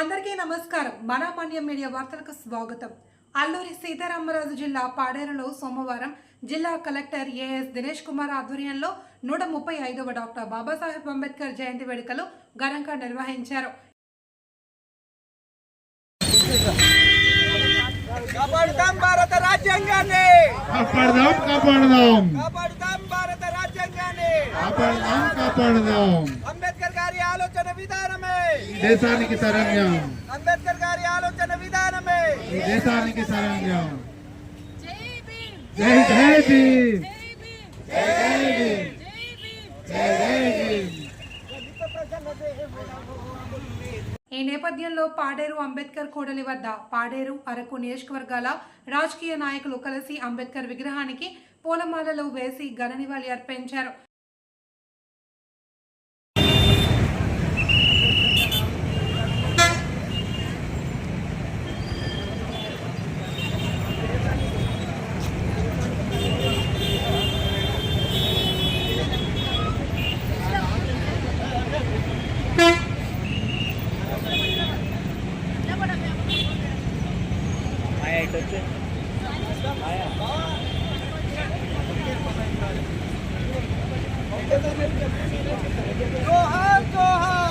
అందరికీ నమస్కారం. మన మన్యం మీడియా వార్తలకు స్వాగతం. అల్లూరి సీతారామరాజు జిల్లా పాడేరులో సోమవారం జిల్లా కలెక్టర్ ఏఎస్ దినేష్ కుమార్ ఆధ్వర్యంలో నూట ముప్పై ఐదవ డాక్టర్ బాబాసాహెబ్ అంబేద్కర్ జయంతి వేడుకలు ఘనంగా నిర్వహించారు. కాపాడుతాం భారత రాజ్యాంగాన్ని! కాపాడదాం! కాపాడదాం! కాపాడదాం కాపాడదాం. అంబేద్కర్ గారి ఆలోచన విధానమే. ఈ దేశానికి శరణ్యం అంబేద్కర్ గారి ఆలోచన విధానమే. ఈ దేశానికి శరణ్యం జై భీమ్. జై జై భీమ్. భీమ్. ఈ నేపథ్యంలో పాడేరు అంబేద్కర్ కూడలి వద్ద పాడేరు అరకు నియోజకవర్గాల రాజకీయ నాయకులు కలిసి అంబేద్కర్ విగ్రహానికి పూలమాలలు వేసి ఘన నివాళి అర్పించారు. জোহার জোহার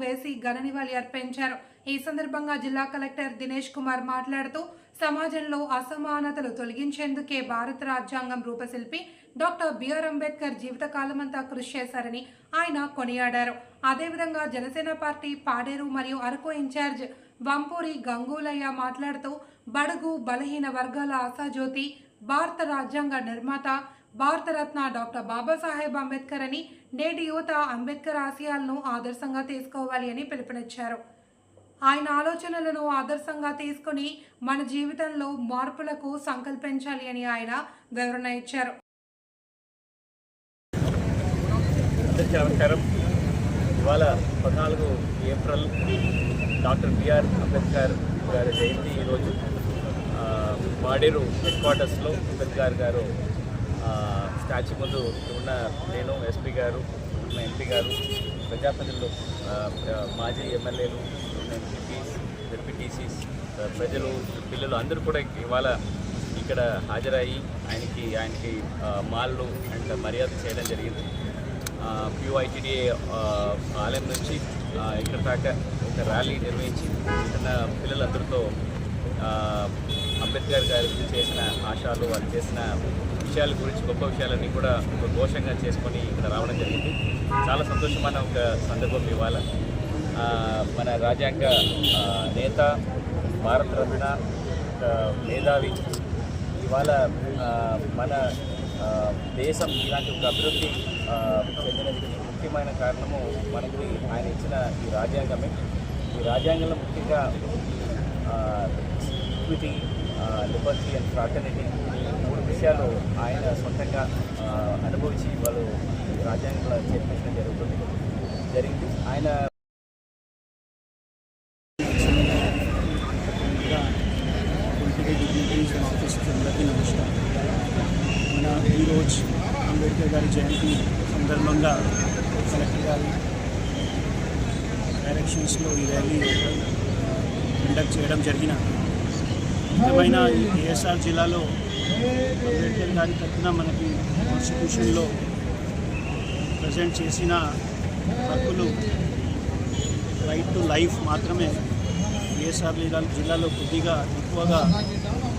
వేసి ఘన నివాళి అర్పించారు. ఈ సందర్భంగా జిల్లా కలెక్టర్ దినేష్ కుమార్ మాట్లాడుతూ సమాజంలో అసమానతలు తొలగించేందుకే భారత రాజ్యాంగం రూపశిల్పి డాక్టర్ బిఆర్ అంబేద్కర్ జీవితకాలమంతా కృషి చేశారని ఆయన కొనియాడారు. అదేవిధంగా జనసేన పార్టీ పాడేరు మరియు అరకు ఇన్ఛార్జ్ వంపూరి గంగూలయ్య మాట్లాడుతూ బడుగు బలహీన వర్గాల ఆశాజ్యోతి భారత రాజ్యాంగ నిర్మాత భారతరత్న డాక్టర్ బాబాసాహెబ్ అంబేద్కర్ అని నేటి యువత అంబేద్కర్ ఆశయాలను ఆదర్శంగా తీసుకోవాలి అని పిలుపునిచ్చారు. ఆయన ఆలోచనలను ఆదర్శంగా తీసుకుని మన జీవితంలో మార్పులకు సంకల్పించాలి అని ఆయన వివరణ ఇచ్చారు. అందరికీ నమస్కారం. ఇవాళ పద్నాలుగు ఏప్రిల్ డాక్టర్ బిఆర్ అంబేద్కర్ గారి జయంతి ఈరోజు. మాడేరు హెడ్ క్వార్టర్స్లో అంబేద్కర్ గారు స్టాచ్యూ ముందు ఉన్న నేను ఎస్పీ గారు ఉన్న ఎంపీ గారు ప్రజాప్రతినిధులు మాజీ ఎమ్మెల్యేలు ఉన్న ఎంపీపీస్ డిప్యూటీసీస్ ప్రజలు పిల్లలు అందరూ కూడా ఇవాళ ఇక్కడ హాజరయ్యి ఆయనకి ఆయనకి మాల్లు అండ్ మర్యాద చేయడం జరిగింది. ప్యూఐటీడీఏ ఆలయం నుంచి ఇక్కడ దాకా ఒక ర్యాలీ నిర్వహించి ఇక్కడ పిల్లలందరితో అంబేద్కర్ గారు చేసిన ఆశాలు వాళ్ళు చేసిన విషయాల గురించి గొప్ప విషయాలన్నీ కూడా ఒక ఘోషంగా చేసుకొని ఇక్కడ రావడం జరిగింది. చాలా సంతోషమైన ఒక సందర్భం ఇవాళ. మన రాజ్యాంగ నేత భారతరత్న రత్న మేధావి ఇవాళ మన దేశం ఇలాంటి ఒక అభివృద్ధి చెందినది ముఖ్యమైన కారణము మనకి ఆయన ఇచ్చిన ఈ రాజ్యాంగమే. ఈ రాజ్యాంగంలో ముఖ్యంగా ఈక్విటీ లిబర్టీ అండ్ ఫ్రాటర్నిటీ విషయాలు ఆయన సొంతంగా అనుభవించి వాళ్ళు రాజ్యాంగంలో చేర్పించడం జరుగుతుంది. జరిగింది. ఆయన అందరికీ నమస్కారం మన ఈరోజు అంబేద్కర్ గారి జయంతి సందర్భంగా కలెక్టర్ గారి డైరెక్షన్స్లో ఈ ర్యాలీ కండక్ట్ చేయడం జరిగిన ముఖ్యమైన ఈ ఏఎస్ఆర్ జిల్లాలో అంబేద్కర్ గారి తరఫున మనకి కాన్స్టిట్యూషన్లో ప్రజెంట్ చేసిన హక్కులు రైట్ టు లైఫ్ మాత్రమే ఏఎస్ఆర్ జిల్లాలో కొద్దిగా ఎక్కువగా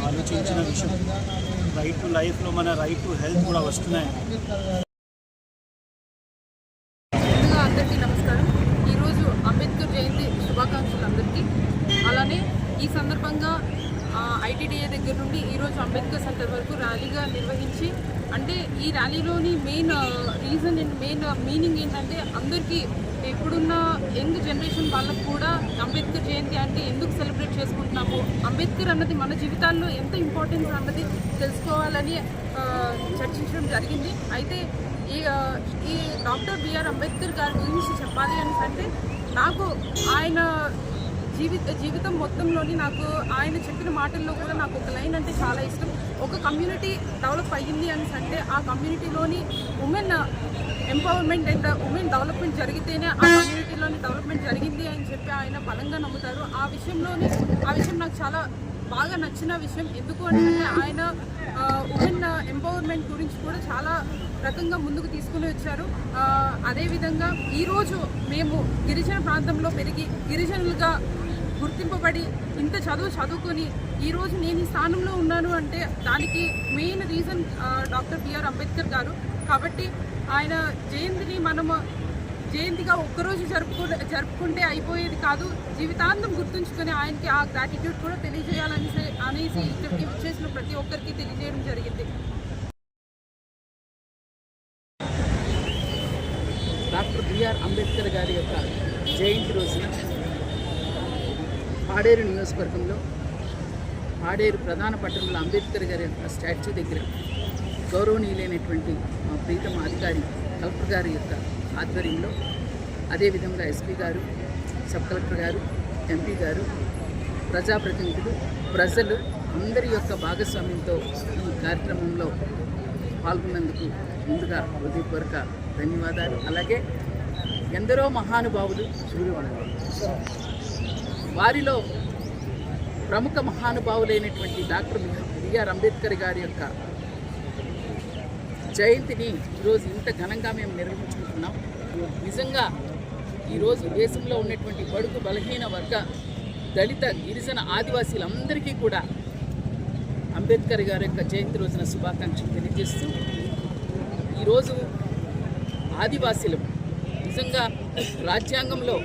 ఆలోచించిన విషయం. రైట్ టు లైఫ్లో మన రైట్ టు హెల్త్ కూడా వస్తున్నాయి ముందుగా అందరికీ నమస్కారం ఈరోజు అంబేద్కర్ జయంతి శుభాకాంక్షలు అందరికీ అలానే ఈ సందర్భంగా ఐటీడీఏ దగ్గర నుండి ఈరోజు అంబేద్కర్ సెంటర్ వరకు ర్యాలీగా నిర్వహించి అంటే ఈ ర్యాలీలోని main reason and main meaning ఏంటంటే అందరికీ ఇప్పుడున్న యంగ్ జనరేషన్ వాళ్ళకు కూడా అంబేద్కర్ జయంతి అంటే ఎందుకు సెలబ్రేట్ చేసుకుంటున్నాము? అంబేద్కర్ అన్నది మన జీవితాల్లో ఎంత ఇంపార్టెన్స్ అన్నది తెలుసుకోవాలని uh, చర్చించడం జరిగింది. అయితే ఈ uh, ఈ డాక్టర్ బిఆర్ అంబేద్కర్ గారి గురించి చెప్పాలి అని అంటే నాకు ఆయన జీవిత జీవితం మొత్తంలోని నాకు ఆయన చెప్పిన మాటల్లో కూడా నాకు ఒక లైన్ అంటే చాలా ఇష్టం. ఒక కమ్యూనిటీ డెవలప్ అయ్యింది అని అంటే ఆ కమ్యూనిటీలోని women empowerment and women development జరిగితేనే ఆ కమ్యూనిటీలోని డెవలప్మెంట్ జరిగింది అని చెప్పి ఆయన బలంగా నమ్ముతారు. ఆ విషయంలోని ఆ విషయం నాకు చాలా బాగా నచ్చిన విషయం. ఎందుకు అంటే ఆయన ఉమెన్ ఎంపవర్మెంట్ గురించి కూడా చాలా రకంగా ముందుకు తీసుకుని వచ్చారు. అదేవిధంగా ఈరోజు మేము గిరిజన ప్రాంతంలో పెరిగి గిరిజనులుగా గుర్తింపబడి ఇంత చదువు చదువుకొని ఈరోజు నేను ఈ స్థానంలో ఉన్నాను అంటే దానికి main reason doctor B R Ambedkar garu. కాబట్టి ఆయన జయంతిని మనము జయంతిగా ఒక్కరోజు జరుపుకు జరుపుకుంటే అయిపోయేది కాదు. జీవితాంతం గుర్తుంచుకొని ఆయనకి ఆ గ్రాటిట్యూడ్ కూడా తెలియజేయాలని అనేసి ఇక్కడికి వచ్చేసిన ప్రతి ఒక్కరికి తెలియజేయడం జరిగింది. డాక్టర్ బిఆర్ అంబేద్కర్ గారి యొక్క జయంతి రోజున పాడేరు నియోజకవర్గంలో పాడేరు ప్రధాన పట్టణంలో అంబేద్కర్ గారి యొక్క స్టాచ్యూ దగ్గర గౌరవనీయులైనటువంటి మా ప్రీతమ అధికారి కలెక్టర్ గారి యొక్క ఆధ్వర్యంలో అదేవిధంగా ఎస్పీ గారు సబ్ కలెక్టర్ గారు ఎంపీ గారు ప్రజాప్రతినిధులు ప్రజలు అందరి యొక్క భాగస్వామ్యంతో ఈ కార్యక్రమంలో పాల్గొన్నందుకు ముందుగా హృదయపూర్వక ధన్యవాదాలు. అలాగే ఎందరో మహానుభావులు వారిలో ప్రముఖ మహానుభావులైనటువంటి డాక్టర్ బిఆర్ అంబేద్కర్ గారి యొక్క జయంతిని ఈరోజు ఇంత ఘనంగా మేము నిర్వహించుకుంటున్నాం. నిజంగా ఈరోజు దేశంలో ఉన్నటువంటి బడుగు బలహీన వర్గ దళిత గిరిజన ఆదివాసీలందరికీ కూడా అంబేద్కర్ గారి యొక్క జయంతి రోజున శుభాకాంక్షలు తెలియజేస్తూ ఈరోజు ఆదివాసీలు నిజంగా రాజ్యాంగంలో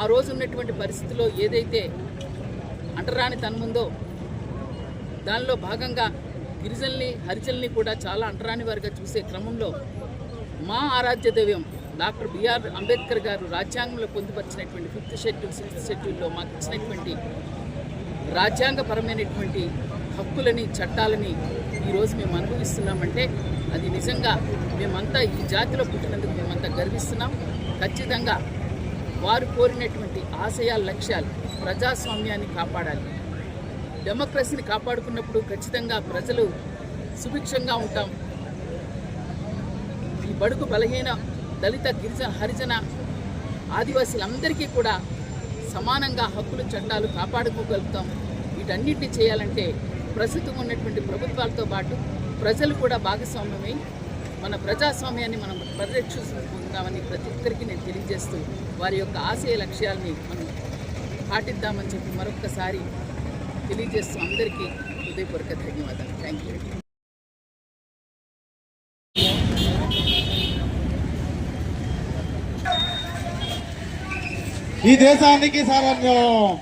ఆ రోజు ఉన్నటువంటి పరిస్థితిలో ఏదైతే అంటరాని తనముందో దానిలో భాగంగా గిరిజనుల్ని హరిజనుల్ని కూడా చాలా అంటరాని వారిగా చూసే క్రమంలో మా ఆరాధ్య దైవం డాక్టర్ బిఆర్ అంబేద్కర్ గారు రాజ్యాంగంలో పొందుపరిచినటువంటి ఫిఫ్త్ షెడ్యూల్ సిక్స్త్ షెడ్యూల్లో మాకు ఇచ్చినటువంటి రాజ్యాంగపరమైనటువంటి హక్కులని చట్టాలని ఈరోజు మేము అనుభవిస్తున్నామంటే అది నిజంగా మేమంతా ఈ జాతిలో పుట్టినందుకు మేమంతా గర్విస్తున్నాం. ఖచ్చితంగా వారు కోరినటువంటి ఆశయాల లక్ష్యాలు ప్రజాస్వామ్యాన్ని కాపాడాలి. డెమోక్రసీని కాపాడుకున్నప్పుడు ఖచ్చితంగా ప్రజలు సుభిక్షంగా ఉంటాం. ఈ బడుగు బలహీన దళిత గిరిజన హరిజన ఆదివాసీలందరికీ కూడా సమానంగా హక్కులు చట్టాలు కాపాడుకోగలుగుతాం. వీటన్నిటిని చేయాలంటే ప్రస్తుతం ఉన్నటువంటి ప్రభుత్వాలతో పాటు ప్రజలు కూడా భాగస్వామ్యమై మన ప్రజాస్వామ్యాన్ని మనం పరిరక్షిస్తుందామని ప్రతి ఒక్కరికి నేను తెలియజేస్తూ వారి యొక్క ఆశయ లక్ష్యాల్ని మనం పాటిద్దామని చెప్పి మరొక్కసారి తెలియజేస్తూ అందరికీ హృదయపూర్వక ధన్యవాదాలు. థ్యాంక్ యూ ఈ దేశానికి సారాన్యం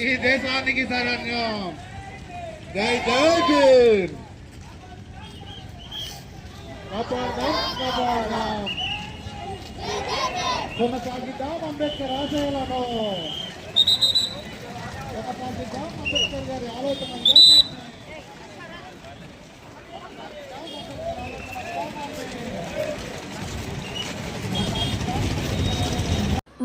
ఈ దేశానికి సారాన్యం జై జై భీమ్ కొనసాగిద్దాం అంబేద్కర్ ఆశయాలను కొనసాగిద్దాం అంబేద్కర్ గారి ఆలోచనగా